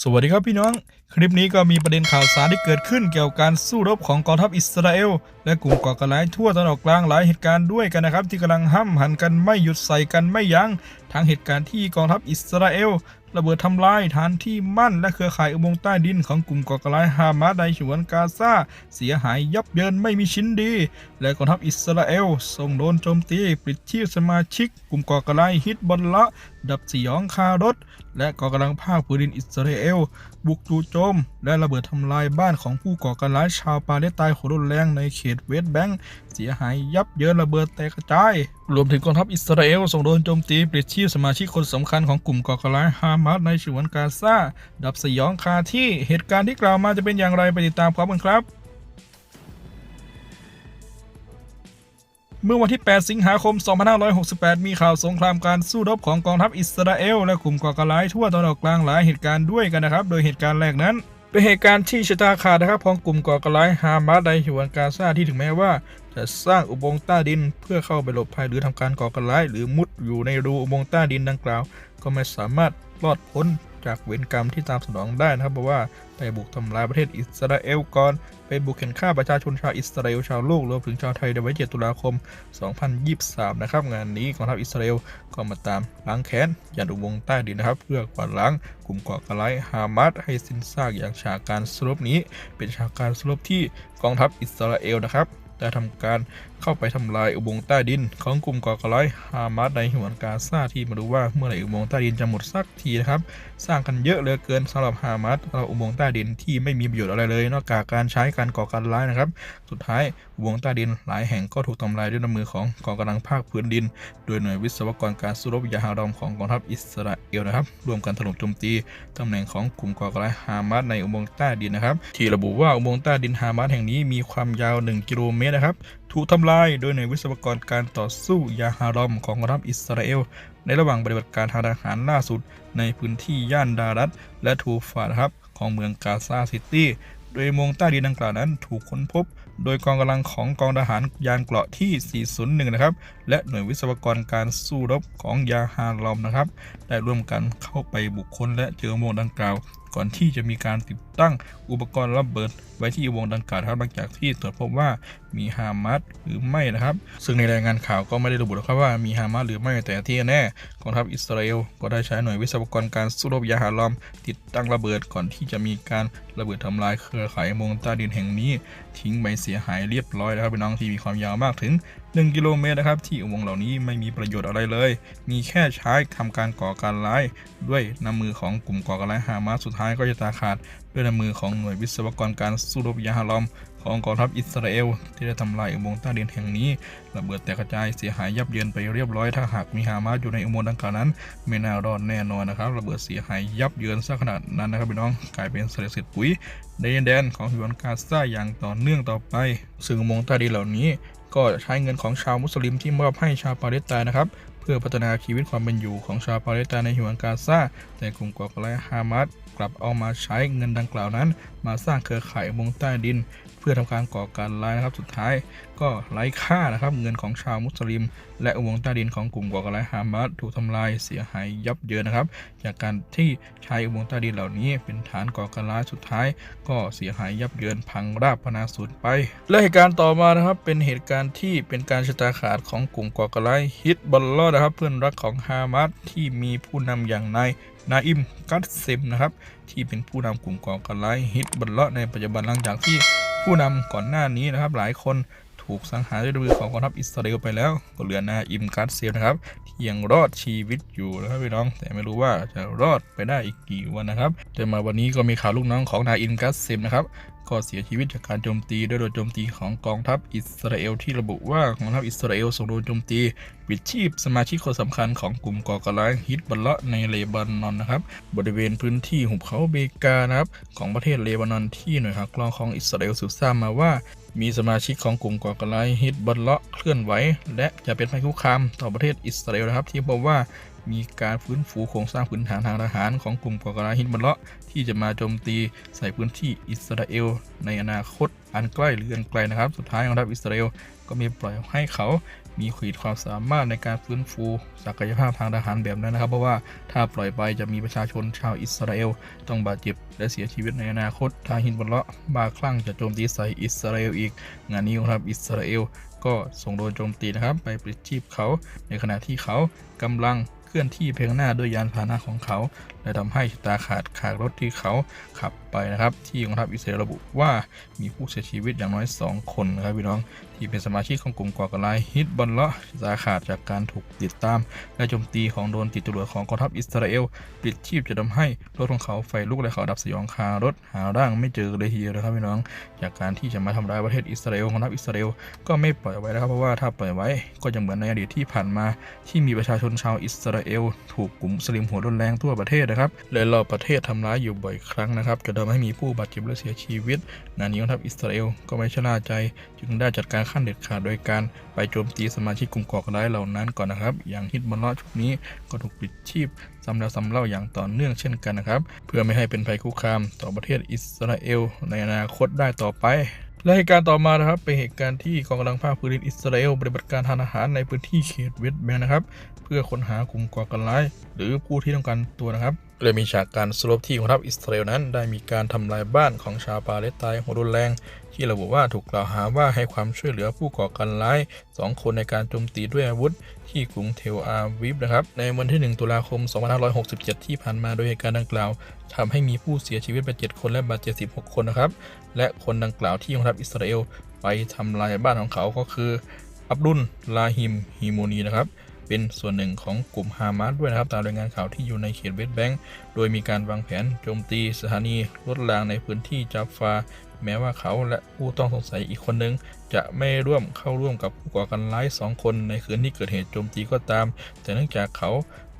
สวัสดีครับพี่น้อง คลิปนี้ก็มีประเด็นข่าวสารที่เกิดขึ้นเกี่ยวกับการสู้รบของกองทัพอิสราเอล และกลุ่มก่อการร้ายทั่วตะวันออกกลางหลายเหตุการณ์ด้วยกันนะครับ ที่กำลังห้ำหันกันไม่หยุดใส่กันไม่ยัง้งทั้งเหตุการณ์ที่กองทัพอิสราเอลระเบิดทำลายฐานที่มั่นและเครือข่ายอุโมงค์ใต้ดินของกลุ่มก่อการร้ายฮามาสในฉวนกาซาเสียหายยับเยินไม่มีชิ้นดี และกองทัพอิสราเอลส่งโดนโจมตีปลิดชีพสมาชิก กลุ่มก่อการร้ายฮิตบอลละ ดับสยองคารถ และก่อกำลังภาคพื้นดินอิสราเอล บุกจู่โจม และระเบิดทำลายบ้านของผู้ก่อการร้ายชาวปาเลสไตน์โหดรุนแรงในเขตเวสต์แบงก์เสียหายยับเยินระเบิดแตกกระจาย รวมถึงกองทัพอิสราเอลส่งโดนโจมตีปลิดชีพสมาชิกคนสำคัญของกลุ่มก่อการร้ายฮามาสในฉนวนกาซาดับสยองคาที่เหตุการณ์ที่กล่าวมาจะเป็นอย่างไรไปติดตามพร้อมกันครับ เมื่อวันที่ 8 สิงหาคม 2568 มีข่าวสงครามการสู้รบของกองทัพอิสราเอล และกลุ่มก่อการร้ายทั่วตะวันออกกลางหลายเหตุการณ์ด้วยกันนะครับ โดยเหตุการณ์แรกนั้น เป็นเหตุการณ์ที่ชะตาขาดนะครับของกลุ่มก่อการร้ายฮามาสในฉวนกาซาที่ถึงแม้ว่า จะสร้างอุโมงค์ใต้ดิน เพื่อเข้าไปหลบภัยหรือทำการก่อการร้าย หรือมุดอยู่ในรูอุโมงค์ใต้ดินดังกล่าว ก็ไม่สามารถรอดพ้น จากเวรกรรมที่ตามสนองได้นะครับเพราะว่าไปบุกทำลายประเทศอิสราเอลก่อนไปบุกเข็นฆ่าประชาชนชาวอิสราเอลชาวโลกรวมถึงชาวไทยในวันที่7ตุลาคม 2023 นะครับ งานนี้กองทัพอิสราเอลก็มาตามล้างแค้นยันอุโมงค์ใต้ดินนะครับ เพื่อกวาดล้างกลุ่มก่อการร้ายฮามาสให้สิ้นซากอย่างฉากการสลบนี้ เป็นฉากการสลบที่กองทัพอิสราเอลนะครับ ได้ทำการเข้าไปทำลายอุโมงค์ใต้ดิน ของกลุ่มก่อการร้ายฮามาสในฉนวนกาซาที่มาดูว่าเมื่อไหร่อุโมงค์ใต้ดินจะหมดสักทีนะครับ สร้างกันเยอะเหลือเกินสำหรับฮามาสสำหรับอุโมงค์ใต้ดินที่ไม่มีประโยชน์อะไรเลย นอกจากการใช้การก่อการร้ายนะครับ สุดท้ายอุโมงค์ใต้ดินหลายแห่งก็ถูกทำลายด้วยน้ำมือของกองกำลังภาคพื้นดิน โดยหน่วยวิศวกรการสู้รบยาฮารอมของกองทัพอิสราเอลนะครับร่วมกันถล่มโจมตีตำแหน่งของกลุ่มก่อการร้ายฮามาสในอุโมงค์ใต้ดินนะครับที่ระบุว่าอุโมงค์ใต้ดินฮามาสแห่งนี้มีความยาว 1 กิโลเมตรนะครับ ถูกทำลายโดยหน่วยวิศวกรการต่อสู้ยาฮารอมของกองทัพอิสราเอล ในระหว่างปฏิบัติการทางทหารล่าสุด ในพื้นที่ย่านดารัตและทูฟานะครับของเมืองกาซาซิตี้โดยมงใต้ดินดังกล่าวนั้นถูกค้นพบ โดยกองกำลังของกองทหารยานเกราะที่ 401 นะครับ และหน่วยวิศวกรการสู้รบของยาฮารอมนะครับ ได้ร่วมกันเข้าไปบุคคลและเจอมงดังกล่าว ก่อนที่จะมีการติดตั้งอุปกรณ์ระเบิดไว้ที่อุโมงดังกล่าวครับหลังจากที่ตรวจพบว่า มีฮามาสหรือไม่นะครับ ซึ่งในรายงานข่าวก็ไม่ได้ระบุนะครับว่ามีฮามาสหรือไม่แต่ที่แน่กองทัพอิสราเอลก็ได้ใช้หน่วยวิศวกรการสู้รบยาฮารอม ติดตั้งระเบิดก่อนที่จะมีการระเบิดทำลายเครือข่ายมงใต้ดินแห่งนี้ ทิ้งไปเสียหายเรียบร้อยแล้วครับพี่น้องที่มีความยาวมากถึง 1 กิโลเมตรนะครับ ที่อุโมงค์เหล่านี้ไม่มีประโยชน์อะไรเลย มีแค่ใช้ทำการก่อการร้าย ด้วยน้ำมือของกลุ่มก่อการร้ายฮามาสสุดท้ายก็จะตาขาด ด้วยน้ำมือของหน่วยวิศวกรการสู้รบยาฮารอม ของกองทัพอิสราเอล ที่ได้ทำลายอุโมงค์ใต้ดินแห่งนี้ระเบิดแตกกระจายเสียหายยับเยินไปเรียบร้อยถ้าหากมีฮามาสอยู่ในอุโมงค์ดังกล่าวนั้น ไม่น่ารอดแน่นอนนะครับระเบิดเสียหายยับเยินซะขนาดนั้นนะครับพี่น้องกลายเป็นเศษเศษปุ๋ยในแดนของฉนวนกาซาอย่างต่อเนื่องต่อไป ซึ่งอุโมงค์ใต้ดินเหล่านี้ ก็ใช้เงินของชาวมุสลิมที่มอบให้ชาวปาเลสไตน์นะครับ เพื่อพัฒนาชีวิตความเป็นอยู่ของชาวปาเลสไตน์ในหิวนกาซาแต่กลุ่มก่อการร้ายฮามาสกลับเอามาใช้เงินดังกล่าวนั้น มาสร้างเครือข่ายอุงใต้ดิน เพื่อทำการก่อการร้ายนะครับสุดท้าย ก็ไร้ค่านะครับ เงินของชาวมุสลิม และอุโมงค์ใต้ดินของกลุ่มก่อการร้ายฮามาสถูกทำลายเสียหายยับเยินนะครับ จากการที่ใช้อุโมงค์ใต้ดินเหล่านี้ เป็นฐานก่อการร้ายสุดท้าย ก็เสียหายยับเยินพังราบพนาสูญไป และเหตุการณ์ต่อมานะครับเป็นเหตุการณ์ที่เป็นการชะตาขาดของกลุ่มก่อการร้ายฮิตบอลลอนะครับ เพื่อนรักของฮามาสที่มีผู้นำอย่างนายนาอิมกัสเซมนะครับที่เป็นผู้นำกลุ่มก่อการร้ายฮิตบอลลอในปัจจุบันหลังจากที่ผู้นำก่อนหน้านี้นะครับหลายคน ถูกสังหารด้วยมือของกองทัพอิสราเอลไปแล้ว ก็เหลือนาอิมกัสเซมนะครับที่ยังรอดชีวิตอยู่นะครับพี่น้อง แต่ไม่รู้ว่าจะรอดไปได้อีกกี่วันนะครับแต่มาวันนี้ก็มีข่าวลูกน้องของนาอิมกัสเซมนะครับก็เสียชีวิตจากการโจมตีด้วยโดนโจมตีของกองทัพอิสราเอลที่ระบุว่ากองทัพอิสราเอลส่งโดนโจมตีปิดชีพสมาชิกคนสำคัญของกลุ่มก่อการร้ายฮิตบัลเลาะในเลบานอนนะครับ บริเวณพื้นที่หุบเขาเบกานะครับของประเทศเลบานอนที่หน่วยข่าวกรองของอิสราเอลสืบทราบมาว่า มีสมาชิกของกลุ่มก่อการร้ายฮิตบัลเลาะเคลื่อนไหว และจะเป็นภัยคุกคามต่อประเทศอิสราเอลนะครับ ที่พบว่ามีการฟื้นฟูโครงสร้างพื้นฐานทางทหารของกลุ่มก่อการร้ายฮิตบัลเลาะที่จะมาโจมตีใส่พื้นที่อิสราเอลในอนาคตอันใกล้หรืออันไกลนะครับ สุดท้ายของทัพอิสราเอลก็มีปล่อยให้เขา มีขีดความสามารถในการฟื้นฟูศักยภาพทางทหารแบบนั้นนะครับ เพราะว่าถ้าปล่อยไปจะมีประชาชนชาวอิสราเอลต้องบาดเจ็บและเสียชีวิตในอนาคตถ้าฮินบลเลาะบาคลั่งจะโจมตีใส่อิสราเอลอีก งานนี้ครับอิสราเอลก็ส่งโดนโจมตีนะครับ ไปปลิดชีพเขา ในขณะที่เขากำลังเคลื่อนที่เพียงหน้าด้วยยานพาหนะของเขา และทำให้ชะตาขาดขากรถที่เขาขับไปนะครับ ที่กองทัพอิสราเอลระบุว่ามีผู้เสียชีวิตอย่างน้อย 2 คนนะครับพี่น้องที่เป็นสมาชิกของกลุ่มก่อการร้ายฮิตบอลเลาะห์ชะตาขาดจากการถูกติดตาม และโจมตีของโดนติดจรวดของกองทัพอิสราเอลปิดชีพจะทำให้รถของเขาไฟลุกและเขาดับสยองคารถหาร่างไม่เจอเลยทีเดียวนะครับพี่น้อง จากการที่จะมาทำร้ายประเทศอิสราเอลกองทัพอิสราเอลก็ไม่ปล่อยไว้นะครับเพราะว่าถ้าปล่อยไว้ก็จะเหมือนในอดีตที่ผ่านมา ที่มีประชาชนชาวอิสราเอล ถูกกลุ่มสลิมหัวรุนแรงทั่วประเทศนะครับและรอบประเทศทำร้ายอยู่บ่อยครั้งนะครับจนทำให้มีผู้บาดเจ็บและเสียชีวิตงานนี้กองทัพอิสราเอลก็ไม่ชะล่าใจ จึงได้จัดการขั้นเด็ดขาดโดยการไปโจมตีสมาชิกกลุ่มก่อการร้ายเหล่านั้นก่อนนะครับ อย่างฮิตบอลลาะห์ชุดนี้ก็ถูกปิดชีพซ้ำแล้วซ้ำเล่าอย่างต่อเนื่องเช่นกันนะครับ เพื่อไม่ให้เป็นภัยคุกคามต่อประเทศอิสราเอลในอนาคตได้ต่อไป และเหตุการณ์ต่อมานะครับเป็นเหตุการณ์ที่กองกำลังภาคพื้นดินอิสราเอลปฏิบัติการทานอาหารในพื้นที่เขตเวสต์แบงค์นะครับ เพื่อค้นหากลุ่มก่อการร้าย หรือผู้ที่ต้องการตัวนะครับ เลยมีฉากการสลบที่ของทัพอิสราเอลนั้น ได้มีการทำลายบ้านของชาวปาเลสไตน์หัวรุนแรง ที่ระบุว่าถูกกล่าวหาว่าให้ความช่วยเหลือผู้ก่อการร้าย 2 คนในการโจมตีด้วยอาวุธ ที่กรุงเทลอาวิฟนะครับ ในวันที่ 1 ตุลาคม 2567 ที่ผ่านมาโดยเหตุการณ์ดังกล่าวทำให้มีผู้เสียชีวิตไป 7 คนและบาดเจ็บ 16 คนนะครับ และคนดังกล่าวที่กองทัพอิสราเอลไปทำลายบ้านของเขาก็คืออับดุลลาฮิมฮิโมนีนะครับ เป็นส่วนหนึ่งของกลุ่มฮามาสด้วยนะครับ ตามรายงานข่าวที่อยู่ในเขตเวสต์แบงก์โดยมีการวางแผนโจมตีสถานีรถรางในพื้นที่จาฟา แม้ว่าเขาและผู้ต้องสงสัยอีกคนนึงจะไม่ร่วมเข้าร่วมกับผู้ก่อการร้ายสองคนในคืนที่เกิดเหตุโจมตีก็ตาม แต่เนื่องจากเขา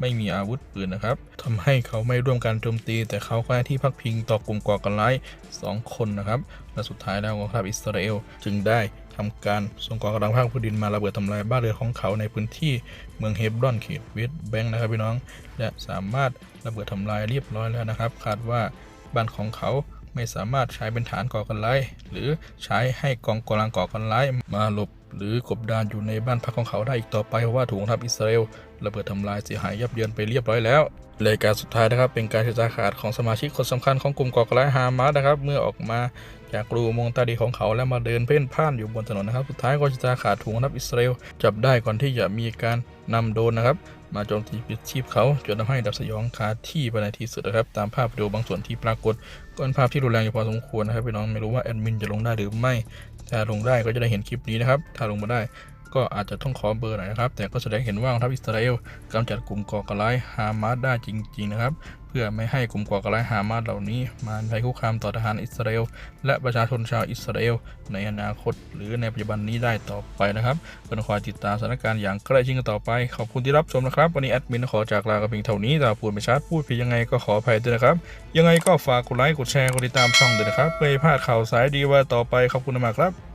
ไม่มีอาวุธปืนนะครับทำให้เขาไม่ร่วมการโจมตี แต่เขาก็ให้ที่พักพิงต่อกลุ่มก่อการร้ายสองคนนะครับและสุดท้ายแล้วกองทัพอิสราเอลจึงได้ ทำการส่งกองกำลังภาคพื้นดินมาระเบิดทำลายบ้านเรือนของเขาในพื้นที่เมืองเฮบรอนเขตเวสต์แบงค์นะครับพี่น้อง และสามารถระเบิดทำลายเรียบร้อยแล้วนะครับ คาดว่าบ้านของเขาไม่สามารถใช้เป็นฐานก่อการร้ายหรือใช้ให้กองกำลังก่อการร้ายมาหลบ หรือกบดานอยู่ในบ้านพักของเขาได้อีกต่อไปเพราะว่าถูกทัพอิสราเอลระเบิดทำลายเสียหายยับเยินไปเรียบร้อยแล้วรายการสุดท้ายนะครับเป็นการเจรจาขาดของสมาชิกคนสำคัญของกลุ่มก่อการร้ายฮามาสนะครับเมื่อออกมาจากรูมงตาดีของเขาแล้วมาเดินเพ่นพ่านอยู่บนถนนนะครับ สุดท้ายก็เจรจาขาดถูกทัพอิสราเอลจับได้ก่อนที่จะมีการนำโดนนะครับ มาโจมตีปิดชีพเขาจนทำให้ดับสยองคาที่ไปในที่สุดนะครับ ตามภาพวิดีโอบางส่วนที่ปรากฏก็เป็นภาพที่รุนแรงอยู่พอสมควรนะครับพี่น้องไม่รู้ว่าแอดมินจะลงได้หรือไม่ ถ้าลงได้ก็จะได้เห็นคลิปนี้นะครับ ถ้าลงมาได้ก็อาจจะต้องขอเบอร์หน่อยนะครับ แต่ก็แสดงเห็นว่ากองทัพอิสราเอลกำจัดกลุ่มก่อการร้ายฮามาสได้จริง ๆ นะครับ พื่อไม่ให้กลุ่มก่อการร้ายฮามาสเหล่านี้ มาภัยคุกคามต่อทหารอิสราเอลและประชาชนชาวอิสราเอลในอนาคต หรือในปัจจุบันนี้ได้ต่อไปนะครับเป็นคอยติดตามสถานการณ์อย่างใกล้ชิดกันต่อไป ขอบคุณที่รับชมนะครับ วันนี้แอดมินขอจากลากันเพียงเท่านี้แต่พูดไม่ชัดพูดผิดยังไงก็ขออภัยด้วยนะครับ ยังไงก็ฝากกดไลค์กดแชร์กดติดตามช่องด้วยนะครับเพื่อไม่พลาดข่าวสายดีว่าต่อไปขอบคุณมากครับ